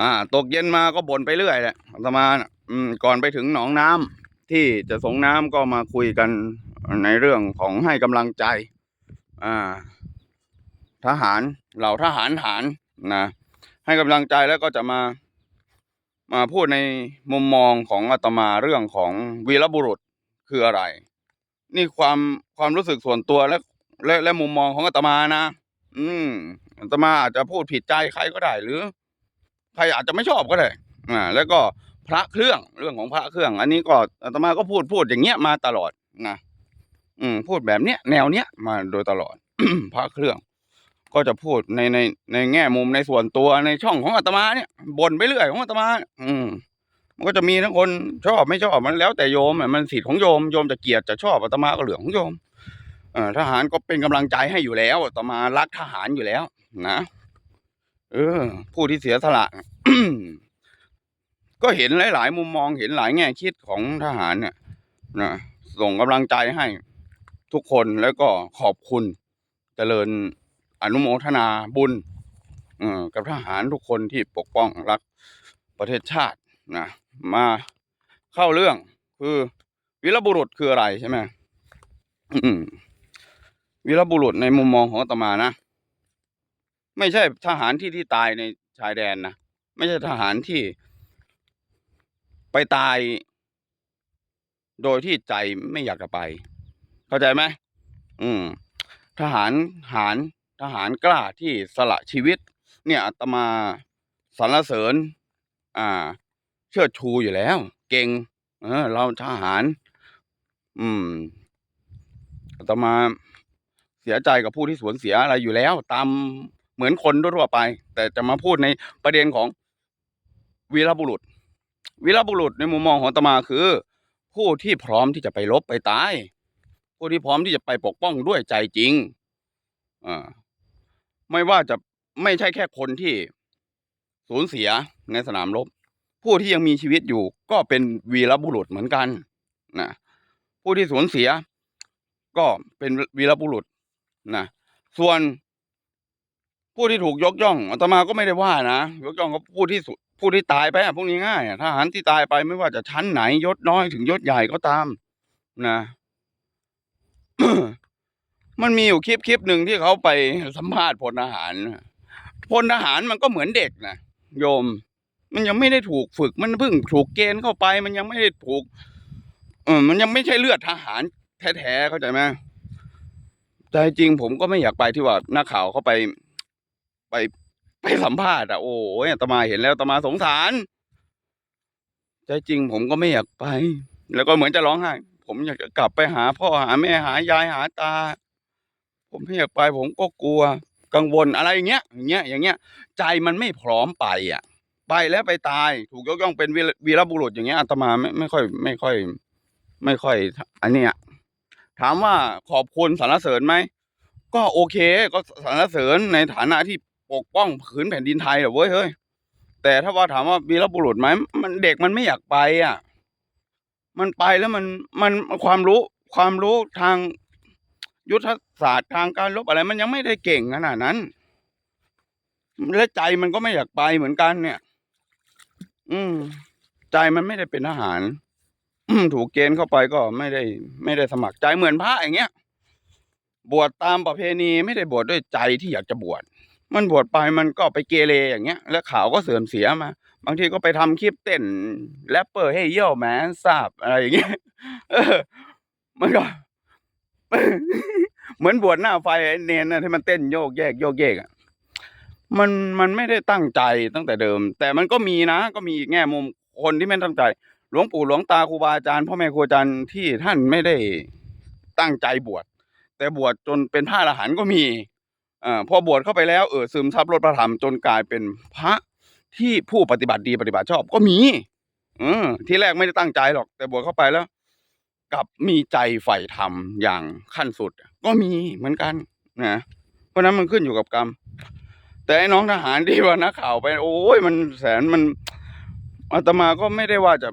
อ่า ตกเย็นมาก็บ่นไปเรื่อยแหละอาตมาอืมก่อนไปถึงหนองน้ำที่จะส่งน้ำก็มาคุยกันในเรื่องของให้กำลังใจ อ่า ทหารเหล่าทหารหารนะให้กำลังใจแล้วก็จะมามาพูดในมุมมองของอาตมาเรื่องของวีรบุรุษคืออะไร นี่ความความรู้สึกส่วนตัวและและและมุมมองของอาตมานะ อืมอาตมาอาจจะพูดผิดใจใครก็ได้หรือ ใครอาจจะไม่ชอบก็ได้อ่าแล้วก็พระเครื่องเรื่องของพระเครื่อง อันนี้ก็อาตมาก็พูดพูดอย่างเงี้ยมาตลอดนะอืมพูดแบบเนี้ยแนวเนี้ยมาโดยตลอด พระเครื่อง ก็จะพูดในในในแง่มุมในส่วนตัวในช่องของอาตมาเนี่ยบ่นไปเรื่อยของอาตมา อืมมันก็จะมีทั้งคนชอบไม่ชอบมันแล้วแต่โยมมันสิทธิ์ของโยมโยมจะเกลียดจะชอบอาตมาก็เหลืองของโยมทหารก็เป็นกำลังใจให้อยู่แล้วอาตมารักทหารอยู่แล้ว นะ เออ ผู้ที่เสียสละ ก็เห็นหลาย ๆ มุมมองเห็นหลายแง่คิดของทหารเนี่ยนะส่งกำลังใจให้ทุกคนแล้วก็ขอบคุณเจริญอนุโมทนาบุญออกับทหารทุกคนที่ปกป้องรักประเทศชาตินะมาเข้าเรื่องคือวีรบุรุษคืออะไรใช่ไหมวีรบุรุษในมุมมองของอาตมานะ ไม่ใช่ทหารที่ที่ตายในชายแดนนะไม่ใช่ทหารที่ ไปตาย โดยที่ใจไม่อยากจะไป เข้าใจไหมอืม ทหารหารทหารกล้าที่สละชีวิต เนี่ยอาตมาสรรเสริญ อ่า เชิดชูอยู่แล้ว เก่ง เออ เราทหาร อืมอาตมาเสียใจกับผู้ที่สูญเสียอะไรอยู่แล้ว ตาม เหมือนคนทั่วไป แต่จะมาพูดในประเด็นของวีรบุรุษ วีรบุรุษในมุมมองของตมาคือ ผู้ที่พร้อมที่จะไปรบไปตาย ผู้ที่พร้อมที่จะไปปกป้องด้วยใจจริงอ่าไม่ว่าจะไม่ใช่แค่คนที่สูญเสียในสนามรบ ผู้ที่ยังมีชีวิตอยู่ก็เป็นวีรบุรุษเหมือนกันนะผู้ที่สูญเสีย ก็เป็นวีรบุรุษนะส่วน ผู้ที่ถูกยกย่องอาตมาก็ไม่ได้ว่านะยกย่องก็ผู้ที่สุผู้ที่ตายไปอะพวกนี้ง่ายอะทหารที่ตายไปไม่ว่าจะชั้นไหนยศน้อยถึงยศใหญ่ก็ตาม นะ มันมีอยู่คลิปคลิปหนึ่งที่เขาไปสัมภาษณ์พลทหารพลทหารมันก็เหมือนเด็กนะโยม มันยังไม่ได้ถูกฝึก มันเพิ่งถูกเกณฑ์เข้าไป มันยังไม่ได้ถูกเออมันยังไม่ใช่เลือดทหารแท้ๆเข้าใจไหมใจจริงผมก็ไม่อยากไปที่ว่านักข่าวเขาไป ไปไปสัมภาษณ์อะโอ้ยตมาเห็นแล้วตมาสงสารใจจริงผมก็ไม่อยากไป แล้วก็เหมือนจะร้องไห้ผมอยากจะกลับไปหาพ่อหาแม่หายายหาตา ผมไม่อยากไป ผมก็กลัว กังวลอะไรอย่างเงี้ยอย่างเงี้ยอย่างเงี้ย ใจมันไม่พร้อมไปอะ ไปแล้วไปตาย ถูกยกย่องเป็นวีรวีรบุรุษอย่างเงี้ยอาตมาไม่ไม่ค่อย ไม่ค่อย ไม่ค่อย อันเนี้ยถามว่าขอบคุณสรรเสริญไหมก็โอเค ก็สรรเสริญในฐานะที่ ปกป้องผืนแผ่นดินไทยเหรอเว้ยเฮ้ยแต่ถ้าว่าถามว่าวีรบุรุษไหมมันเด็กมันไม่อยากไปอะ มันไปแล้วมันมันความรู้ความรู้ทางยุทธศาสตร์ทางการรบอะไร มันยังไม่ได้เก่งขนาดนั้น และใจมันก็ไม่อยากไปเหมือนกันเนี่ย อืม ใจมันไม่ได้เป็นทหารถูกเกณฑ์เข้าไปก็ไม่ได้ ไม่ได้สมัครใจเหมือนพระอย่างเงี้ย บวชตามประเพณีไม่ได้บวชด้วยใจที่อยากจะบวช มันบวชไปมันก็ไปเกเรอย่างเงี้ย แล้วข่าวก็เสื่อมเสียมา บางทีก็ไปทำคลิปเต้นแรปเปอร์ให้เยี่ยวแมนทราบอะไรอย่างเงี้ยเออ มันก็เหมือนบวชหน้าไฟไอ้เนนนะที่มันเต้นโยกแยกโยกเยกอะมันมันไม่ได้ตั้งใจตั้งแต่เดิม แต่มันก็มีนะ ก็มีอีกแง่มุมคนที่ไม่ตั้งใจ หลวงปู่หลวงตาครูบาอาจารย์พ่อแม่ครูอาจารย์ที่ท่านไม่ได้ตั้งใจบวชแต่บวชจนเป็นพระอรหันต์ก็มี อ่าพอบวชเข้าไปแล้วเออซึมซับรสพระธรรมจนกลายเป็นพระที่ผู้ปฏิบัติดีปฏิบัติชอบก็มีเออที่แรกไม่ได้ตั้งใจหรอก แต่บวชเข้าไปแล้วกลับมีใจใฝ่ธรรมอย่างขั้นสุด ก็มีเหมือนกันนะเพราะนั้นมันขึ้นอยู่กับกรรม แต่ไอ้น้องทหารที่ว่านักข่าวไป โอ้ยมันแสนมันอาตมาก็ไม่ได้ว่าจะ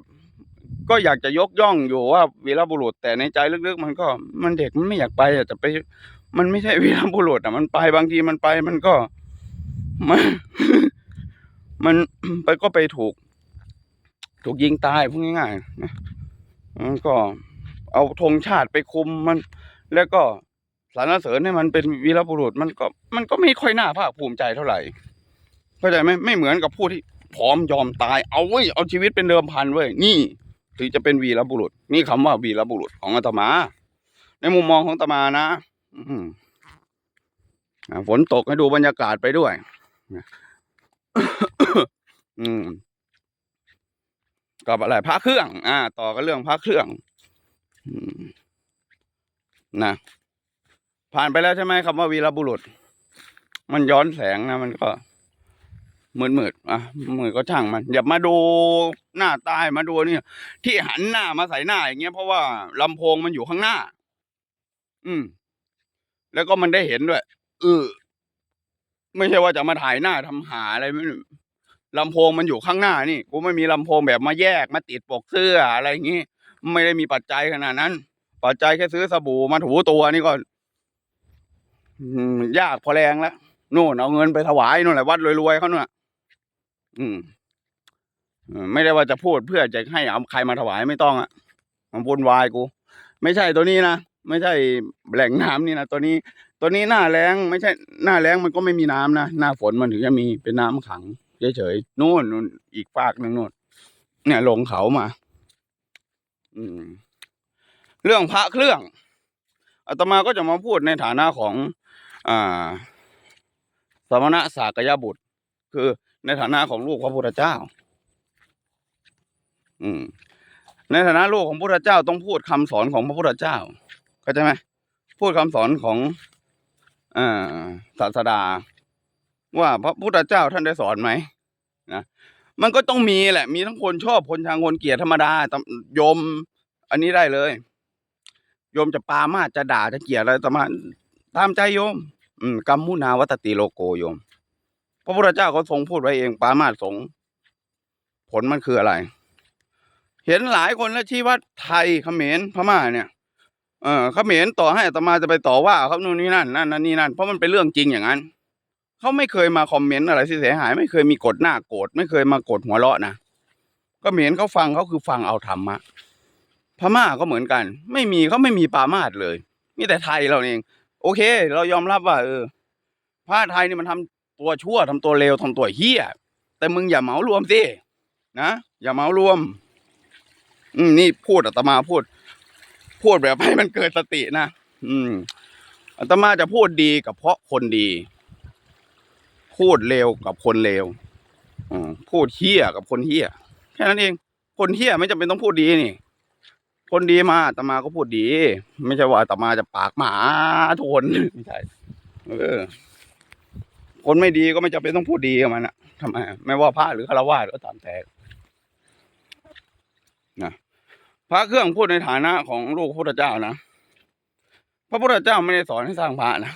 ก็อยากจะยกย่องอยู่ว่าวีรบุรุษแต่ในใจลึกๆ มันก็มันเด็กมันไม่อยากไปอะจะไป มันไม่ใช่วีรบุรุษอะมันไปบางทีมันไปมันก็ มันมันไปก็ไปถูก ถูกยิงตายพูดง่ายๆนะมันก็เอาธงชาติไปคุมมัน แล้วก็สรรเสริญให้มันเป็นวีรบุรุษมันก็ มันก็ไม่ค่อยน่าภาคภูมิใจเท่าไหร่เข้าใจไหมไม่เหมือนกับผู้ที่พร้อมยอมตายเอาเว้ยเอาชีวิตเป็นเดิมพันเว้ยนี่ถึงจะเป็นวีรบุรุษ นี่คำว่าวีรบุรุษของอาตมา ในมุมมองของอาตมานะ ฝนตกให้ดูบรรยากาศไปด้วยอืมกับอะไรพระเครื่อง อ่า ต่อกันเรื่องพระเครื่องอนะผ่านไปแล้วใช่ไหมคำว่าวีรบุรุษ มันย้อนแสงนะ มันก็มืดมืดๆอะมืดก็ช่างมัน อย่ามาดูหน้าตายมาดูเนี่ยที่หันหน้ามาใส่หน้าอย่างเงี้ยเพราะว่าลำโพงมันอยู่ข้างหน้า อืม แล้วก็มันได้เห็นด้วยเออไม่ใช่ว่าจะมาถ่ายหน้าทำหาอะไรไม่ลำโพงมันอยู่ข้างหน้านี่กูไม่มีลำโพงแบบมาแยกมาติดปกเสื้ออะไรอย่างงี้ไม่ได้มีปัจจัยขนาดนั้น ปัจจัยแค่ซื้อสบู่มาถูตัวนี่ก็อืมยากพอแรงแล้วนู่นเอาเงินไปถวายนู่นแหละวัดรวยๆเขานู่นน่ะอืมไม่ได้ว่าจะพูดเพื่อจะให้เอาใครมาถวายไม่ต้องอะมันวุ่นวายกู ไม่ใช่ตัวนี้นะ ไม่ใช่แหล่งน้ำนี่นะตัวนี้ตัวนี้หน้าแรงไม่ใช่หน้าแรงมันก็ไม่มีน้ำนะหน้าฝนมันถึงจะมีเป็นน้ำขังเฉยๆนู่นนู่นอีกฝากหนึ่งนู่นเนี่ยลงเขามา อืม เรื่องพระเครื่องอาตมาก็จะมาพูดในฐานะของ อ่า สมณะสากยบุตร คือในฐานะของลูกพระพุทธเจ้า อืม ในฐานะลูกของพระพุทธเจ้าต้องพูดคำสอนของพระพุทธเจ้า เข้าใจไหมพูดคำสอนของอศาสดา ว่าพระพุทธเจ้าท่านได้สอนไหมนะมันก็ต้องมีแหละ มีทั้งคนชอบคนชังคนเกลียดธรรมดาตำโยม อันนี้ได้เลยโยมจะปามาจะด่าจะเกลียดอะไรตามมาตามใจโยม อืมกัมมุนาวัตติโลโกโยม พระพุทธเจ้าเขาทรงพูดไว้เองปามาสงผลมันคืออะไร เห็นหลายคนแล้วชี้ว่าไทยเขมรพม่าเนี่ย เออเขมรต่อให้อาตมาจะไปต่อว่าเขานู่นนี่นั่นนั่นนั่นนี่นั่นเพราะมันเป็นเรื่องจริงอย่างนั้นเขาไม่เคยมาคอมเมนต์อะไรเสียหาย ไม่เคยมีกดหน้าโกรธไม่เคยมากดหัวเราะนะก็เขมรเขาฟังเขาคือฟังเอาธรรมะพม่าก็เหมือนกัน ไม่มีเขาไม่มีปามาสเลยมีแต่ไทยเราเอง โอเค เรายอมรับว่า เออพระไทยนี่มันทำตัวชั่วทำตัวเลวทำตัวเฮี้ยแต่มึงอย่าเหมารวมสินะอย่าเหมารวม อืมนี่พูดอาตมาพูด พูดแบบให้มันเกิดสตินะอืมอาตมาจะพูดดีกับเพราะคนดี พูดเลวกับคนเลวอืมพูดเฮี้ยกับคนเฮี้ยแค่นั้นเอง คนเฮี้ยไม่จำเป็นต้องพูดดีนี่คนดีมาอาตมาก็พูดดี ไม่ใช่ว่าอาตมาจะปากหมาทุกคนไม่ใช่เออ คนไม่ดีก็ไม่จำเป็นต้องพูดดีกับมันอะทำไมไม่ว่าพระหรือฆราวาสก็ตามแต่นะ พระเครื่องพูดในฐานะของลูกพระพุทธเจ้านะพระพุทธเจ้าไม่ได้สอนให้สร้างพระนะ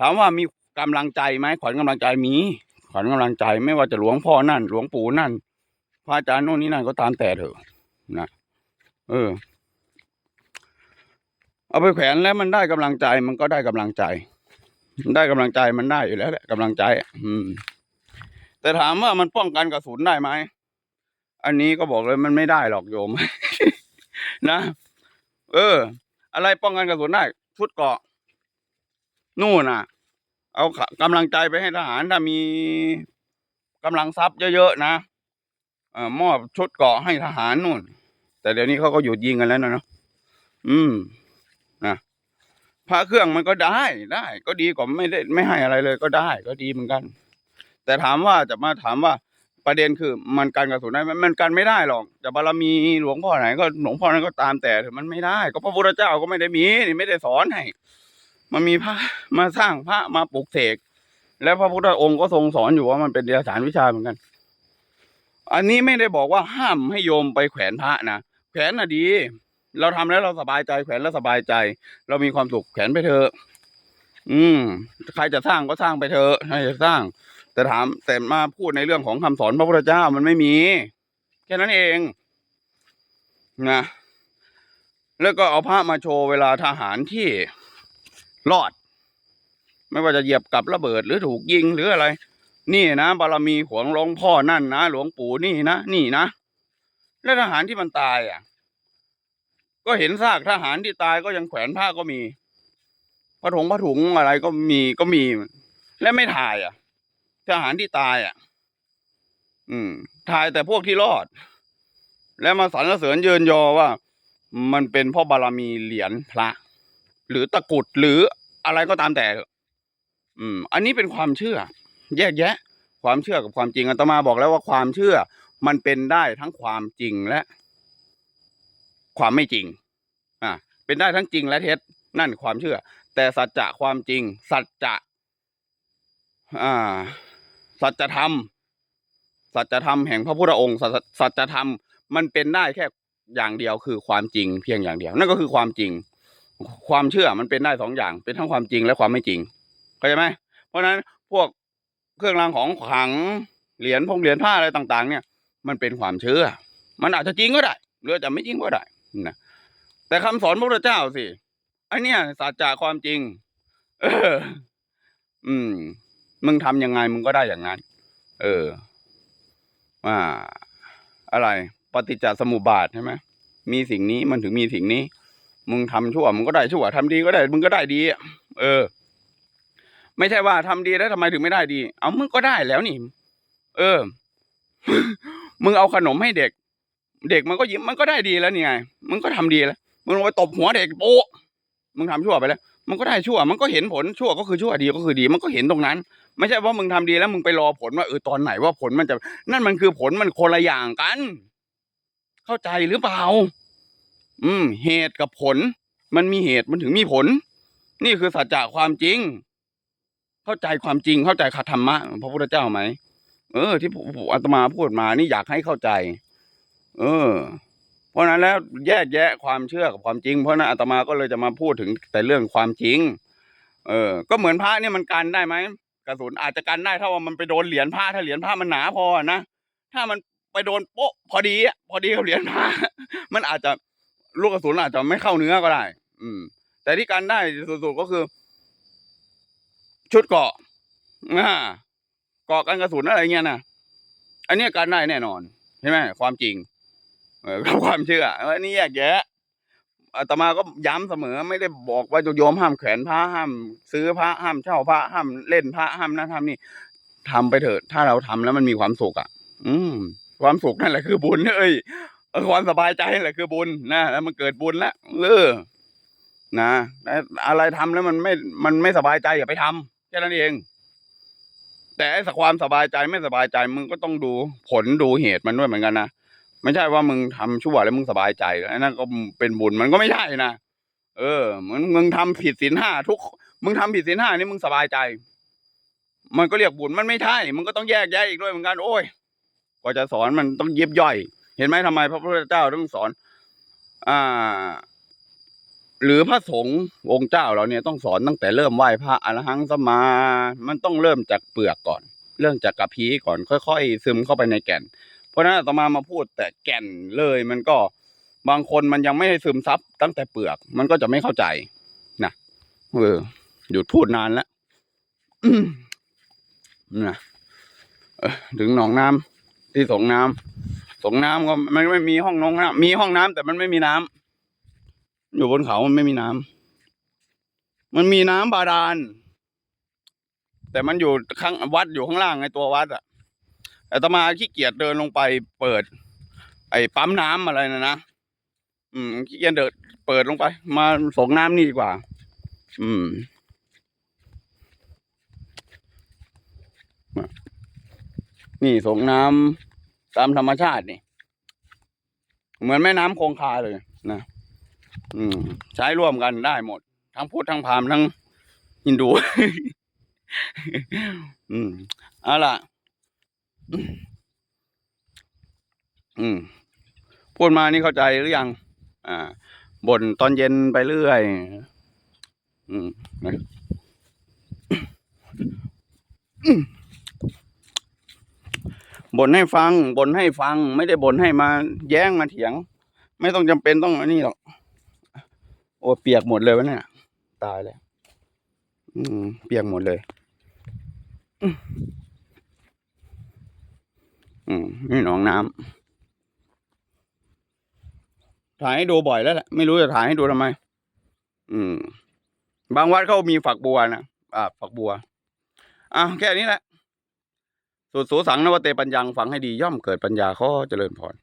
ถามว่ามีกำลังใจไหมขวัญกำลังใจมีขวัญกำลังใจไม่ว่าจะหลวงพ่อนั่น หลวงปู่นั่น พระอาจารย์โน่นนี่นั่นก็ตามแต่เถอะนะเออ เอาไปแขวนแล้วมันได้กำลังใจมันก็ได้กำลังใจ ได้กำลังใจมันได้อยู่แล้วแหละกำลังใจ อืม แต่ถามว่ามันป้องกันกระสุนได้ไหมอันนี้ก็บอกเลยมันไม่ได้หรอกโยม นะ เออ อะไรป้องกันกระสุนได้ชุดเกราะ นู่นน่ะ เอากำลังใจไปให้ทหารถ้ามีกำลังทรัพย์เยอะๆนะเอ่อมอบชุดเกราะให้ทหารนู่น แต่เดี๋ยวนี้เขาก็หยุดยิงกันแล้วนะเนาะอืมนะพระเครื่องมันก็ได้ได้ ก็ดีกว่าไม่ได้ไม่ให้อะไรเลยก็ได้ ก็ดีเหมือนกัน แต่ถามว่าจะมาถามว่า ประเด็นคือมันกันกระสุนได้ไหมมันกันไม่ได้หรอกจะบารมีหลวงพ่อไหนก็หลวงพ่อนั้นก็ตามแต่ถอะมันไม่ได้ ก็พระพุทธเจ้าก็ไม่ได้มีนี่ไม่ได้สอนให้มันมีพระมาสร้างพระมาปลุกเสกแล้วพระพุทธองค์ก็ทรงสอนอยู่ว่ามันเป็นเดียสารวิชาเหมือนกัน อันนี้ไม่ได้บอกว่าห้ามให้โยมไปแขวนพระนะแขวนน่ะดี เราทำแล้วเราสบายใจแขวนแล้วสบายใจ เรามีความสุขแขวนไปเถอะอืม ใครจะสร้างก็สร้างไปเถอะใครจะสร้าง แต่ถามแต่มาพูดในเรื่องของคำสอนพระพุทธเจ้ามันไม่มี แค่นั้นเองนะแล้วก็เอาพระมาโชว์เวลาทหารที่รอด ไม่ว่าจะเหยียบกับระเบิดหรือถูกยิงหรืออะไร นี่นะบารมีของหลวงพ่อนั่นนะหลวงปู่นี่นะนี่นะแล้วทหารที่มันตายอะ ก็เห็นซากทหารที่ตายก็ยังแขวนผ้าก็มีผ้าถุงผ้าถุงอะไรก็มีก็มี และไม่ถ่ายอะ ทหารที่ตายอะ อืม ถ่ายแต่พวกที่รอด แล้วมาสรรเสริญเยินยอว่า มันเป็นเพ่อบารมีเหรียญพระ หรือตะกุดหรืออะไรก็ตามแต่อะอืม อันนี้เป็นความเชื่อ แยกแยะ ความเชื่อกับความจริงอาตมาบอกแล้วว่าความเชื่อ มันเป็นได้ทั้งความจริงและ ความไม่จริง อ่าเป็นได้ทั้งจริงและเท็จนั่นความเชื่อ แต่สัจจะความจริง สัจจะอ่า สัจธรรม สัจธรรมแห่งพระพุทธองค์สัจสัจธรรมมันเป็นได้แค่อย่างเดียวคือความจริงเพียงอย่างเดียว นั่นก็คือความจริง ความเชื่อมันเป็นได้สองอย่าง เป็นทั้งความจริงและความไม่จริงเข้าใจไหมเพราะฉะนั้นพวกเครื่องรางของขลังเหรียญพงเหรียญผ้าอะไรต่าง ๆ เนี่ย มันเป็นความเชื่อ มันอาจจะจริงก็ได้หรือจะไม่จริงก็ได้นะแต่คำสอนพระพุทธเจ้าสิอันเนี้ยสัจจะความจริง เออ อืม มึงทำยังไงมึงก็ได้อย่างนั้น เออว่าอะไร ปฏิจจสมุปบาทใช่ไหมมีสิ่งนี้มันถึงมีสิ่งนี้ มึงทำชั่วมึงก็ได้ชั่วทำดีก็ได้ มึงก็ได้ดีเออ ไม่ใช่ว่าทำดีแล้วทำไมถึงไม่ได้ดี เอามึงก็ได้แล้วนี่ เออ มึงเอาขนมให้เด็ก เด็กมันก็ยิ้มมันก็ได้ดีแล้วนี่ไง มึงก็ทำดีแล้วมึงไปตบหัวเด็กโป๊ะมึงทำชั่วไปแล้ว มันก็ได้ชั่ว มันก็เห็นผลชั่วก็คือชั่วดีก็คือดี มันก็เห็นตรงนั้น ไม่ใช่ว่ามึงทำดีแล้วมึงไปรอผลว่าเออตอนไหนว่าผลมันจะ นั่นมันคือผลมันคนละอย่างกัน เข้าใจหรือเปล่า อืม เหตุกับผล มันมีเหตุมันถึงมีผล นี่คือสัจจะความจริง เข้าใจความจริงเข้าใจคธรรมะพระพุทธเจ้าไหมเออ ที่อาตมาพูดมานี่อยากให้เข้าใจ เออ เพราะนั้นแล้วแยกแยะความเชื่อกับความจริง เพราะฉะนั้นอาตมาก็เลยจะมาพูดถึงแต่เรื่องความจริง เออ ก็เหมือนพระเนี่ยมันกันได้ไหม กระสุนอาจจะกันได้ถ้าว่ามันไปโดนเหรียญพระถ้าเหรียญพระมันหนาพอนะถ้ามันไปโดนโป๊ะพอดีอะพอดีกับเหรียญพระมันอาจจะลูกกระสุนอาจจะไม่เข้าเนื้อก็ได้ อืม แต่ที่กันได้สุดๆก็คือ ชุดเกาะอ่าเกาะกันกระสุนอะไรเงี้ยนะอันนี้กันได้แน่นอนใช่ไหมความจริง เออกับความเชื่ออันนี้แยกแยะ อาตมาก็ย้ำเสมอไม่ได้บอกว่าโยมห้ามแขวนพระห้าม ซื้อพระห้ามเช่าพระห้ามเล่นพระห้ามนั่นทำนี่ทำไปเถอะ ถ้าเราทำแล้วมันมีความสุขอะ อืม ความสุขนั่นแหละคือบุญเอ้ยเออความสบายใจนั่นแหละคือบุญนะแล้วมันเกิดบุญแล้วเออนะอะไรทำแล้วมันไม่มันไม่สบายใจอย่าไปทำแค่นั้นเอง แต่ไอ้ความสบายใจไม่สบายใจมึงก็ต้องดูผลดูเหตุมันด้วยเหมือนกันนะ ไม่ใช่ว่ามึงทำชั่วแล้วมึงสบายใจไอ้วนั่นก็เป็นบุญมันก็ไม่ใช่นะเออมือนมึงทำผิดศีลห้าทุก มึงทำผิดศีลห้านี่มึงสบายใจ มันก็เรียกบุญมันไม่ใช่มึงก็ต้องแยกแยะอีกด้วยเหมือนกันโอ้ยกว่าจะสอนมันต้องเย็บย่อย เห็นไหมทำไมพระพุทธเจ้าต้องสอน อ่า หรือพระสงฆ์องค์เจ้าเราเนี่ยต้องสอนตั้งแต่เริ่มไหว้พระอรหังสมมามันต้องเริ่มจากเปลือกก่อน เริ่มจากกระพี้ก่อน ค่อยๆซึมเข้าไปในแก่น ราะฉะนั้นอาตมามาพูดแต่แก่นเลยมันก็บางคนมันยังไม่ได้ซึมซับตั้งแต่เปลือก มันก็จะไม่เข้าใจนะเออหยุดพูดนานแล้วนะถึงหนองน้ำที่สงน้ำส่งน้ำก็มันไม่มีห้องน้องน้ำมีห้องน้ำแต่มันไม่มีน้ำอยู่บนเขามันไม่มีน้ำมันมีน้ำบาดาลแต่มันอยู่ข้างวัดอยู่ข้างล่างไงตัววัดอะ อาตมาขี้เกียจเดินลงไปเปิด ไอ้ปั๊มน้ำอะไรนะนะอืมขี้เกียจเดินเปิดลงไป มาส่งน้ำนี่ดีกว่า อืมนี่ส่งน้ำตามธรรมชาตินี่ เหมือนแม่น้ำคงคาเลยนะอืม ใช้ร่วมกันได้หมด ทั้งพุทธทั้งพราหมณ์ทั้งฮินดู อืมเอาล่ะ อืมพูดมานี่เข้าใจหรือยัง อ่าบ่นตอนเย็นไปเรื่อย อืมนะบ่นให้ฟังบ่นให้ฟัง ไม่ได้บ่นให้มา แย้งมาเถียง ไม่ต้องจำเป็นต้องอันนี้หรอกโอ้เปียกหมดเลยวะเนี่ยตายแล้วอืมเปียกหมดเลยอื อืมนี่หนองน้ำถ่ายให้ดูบ่อยแล้วแหละไม่รู้จะถ่ายให้ดูทำไม อืม บางวัดเขามีฝักบัวนะอ่าฝักบัวอะแค่นี้แหละสุดสูสังนวเตปัญญังฟังให้ดีย่อมเกิดปัญญาข้อเจริญพร